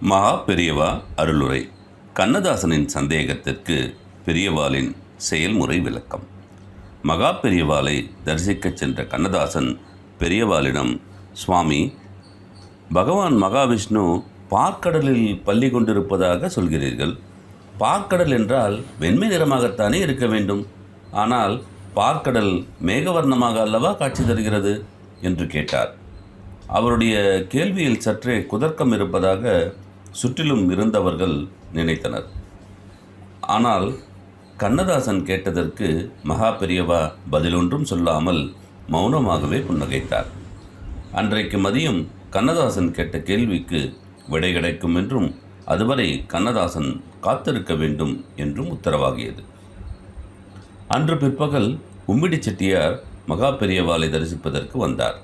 மகா பெரியவா அருளுரை. கண்ணதாசனின் சந்தேகத்திற்கு பெரியவாளின் செயல்முறை விளக்கம். மகா பெரியவாளை தரிசிக்கச் சென்ற கண்ணதாசன் பெரியவாளிடம் சுவாமி பகவான் மகாவிஷ்ணு பார்க்கடலில் பள்ளி கொண்டிருப்பதாக சொல்கிறீர்கள். பார்க்கடல் என்றால் வெண்மை நிறமாகத்தானே இருக்க வேண்டும். ஆனால் பார்க்கடல் மேகவர்ணமாக அல்லவா காட்சி தருகிறது? என்று கேட்டார். அவருடைய கேள்வியில் சற்றே குதர்க்கம் இருப்பதாக சுற்றிலும் இருந்தவர்கள் நினைத்தனர். ஆனால் கண்ணதாசன் கேட்டதற்கு மகா பெரியவா பதிலொன்றும் சொல்லாமல் மௌனமாகவே புன்னகைத்தார். அன்றைக்கு மதியம் கண்ணதாசன் கேட்ட கேள்விக்கு விடை கிடைக்கும் என்றும் அதுவரை கண்ணதாசன் காத்திருக்க வேண்டும் என்றும் உத்தரவாகியது. அன்று பிற்பகல் உம்மிடி செட்டியார் மகா பெரியவாளை தரிசிப்பதற்கு வந்தார்.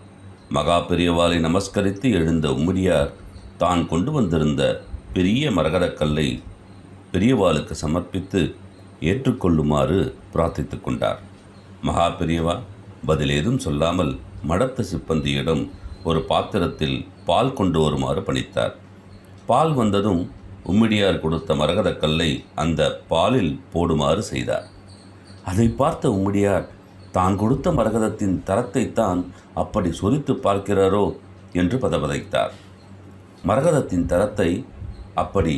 மகா பெரியவாளை நமஸ்கரித்து எழுந்த உம்மிடியார் தான் கொண்டு வந்திருந்த பெரிய மரகதக்கல்லை பெரியவாளுக்கு சமர்ப்பித்து ஏற்றுக்கொள்ளுமாறு பிரார்த்தித்து கொண்டார். மகா பெரியவா பதில் ஏதும் சொல்லாமல் மடத்த சிப்பந்தியிடம் ஒரு பாத்திரத்தில் பால் கொண்டு வருமாறு பணித்தார். பால் வந்ததும் உம்மிடியார் கொடுத்த மரகதக்கல்லை அந்த பாலில் போடுமாறு செய்தார். அதை பார்த்த உம்மிடியார் தான் கொடுத்த மரகதத்தின் தரத்தைத்தான் அப்படி சொரித்து பார்க்கிறாரோ? என்று பதபதைத்தார் மரகதத்தின் தரத்தை அப்படி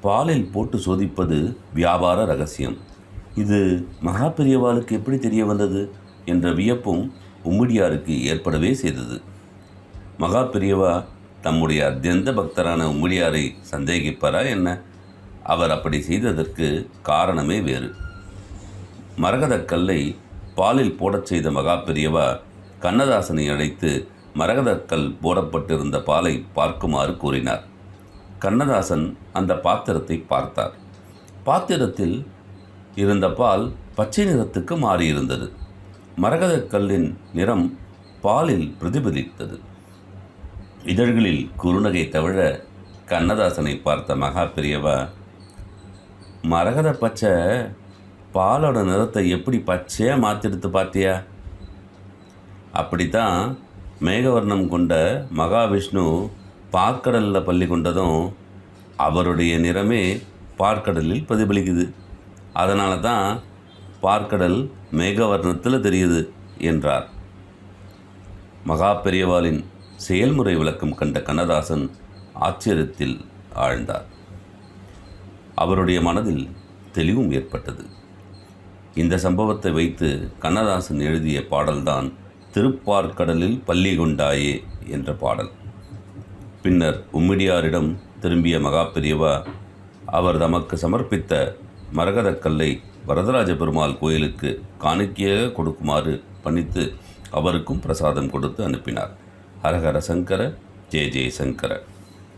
பாலில் போட்டு சோதிப்பது வியாபார ரகசியம். இது மகா பெரியவாளுக்கு எப்படி தெரிய வந்தது என்ற வியப்பும் உம்மிடியாருக்கு ஏற்படவே செய்தது. மகா பெரியவா தம்முடைய அத்தியந்த பக்தரான உம்மிடியாரை சந்தேகிப்பாரா என்ன? அவர் அப்படி செய்ததற்கு காரணமே வேறு. மரகதக்கல்லை பாலில் போடச் செய்த மகா பெரியவா கண்ணதாசனை அழைத்து மரகதக்கல் போடப்பட்டிருந்த பாலை பார்க்குமாறு கூறினார். கண்ணதாசன் அந்த பாத்திரத்தை பார்த்தார். பாத்திரத்தில் இருந்த பால் பச்சை நிறத்துக்கு மாறியிருந்தது. மரகதக்கல்லின் நிறம் பாலில் பிரதிபலித்தது. இதழ்களில் குறுநகை தவிர கண்ணதாசனை பார்த்த மகா பெரியவா மரகத பச்சை பாலோட நிறத்தை எப்படி பச்சையாக மாற்றிடுத்து பார்த்தியா அப்படித்தான் மேகவர்ணம் கொண்ட மகாவிஷ்ணு பார்க்கடலில் பள்ளி கொண்டதும் அவருடைய நிறமே பார்க்கடலில் பிரதிபலிக்குது. அதனால தான் பார்க்கடல் மேகவர்ணத்தில் தெரியுது என்றார். மகா பெரியவாளின் செயல்முறை விளக்கம் கண்ட கண்ணதாசன் ஆச்சரியத்தில் ஆழ்ந்தார். அவருடைய மனதில் தெளிவும் ஏற்பட்டது. இந்த சம்பவத்தை வைத்து கண்ணதாசன் எழுதிய பாடல்தான் திருப்பார்க்கடலில் பள்ளி கொண்டாயே என்ற பாடல். பின்னர் உம்மிடியாரிடம் திரும்பிய மகா பெரியவா அவர் தமக்கு சமர்ப்பித்த மரகதக்கல்லை வரதராஜ பெருமாள் கோயிலுக்கு காணிக்கையாக கொடுக்குமாறு பணித்து அவருக்கும் பிரசாதம் கொடுத்து அனுப்பினார். ஹரஹர சங்கர ஜெய ஜெய சங்கர.